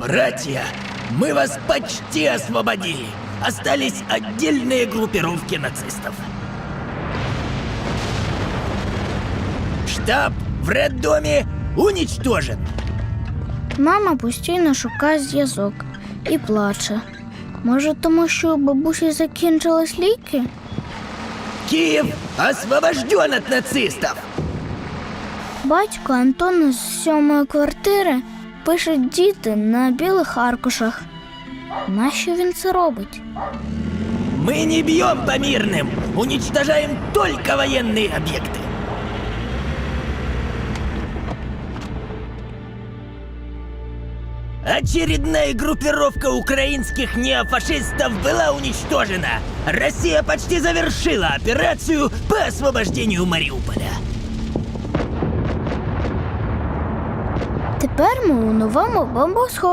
Братья, мы вас почти освободили. Остались отдельные группировки нацистов. Штаб в Реддоме уничтожен. Мама постійно шукає зв'язок і плаче. Може, тому що у бабусі закінчились ліки? Киев освобожден от нацистов. Батько Антона з сьомої квартири пише діти на білих аркушах. Нащо він це робить? Мы не бьем по мирным, уничтожаем только военные объекты. Очередная группировка украинских неофашистов была уничтожена. Россия почти завершила операцию по освобождению Мариуполя. Тепер ми у новому бомбосховищі.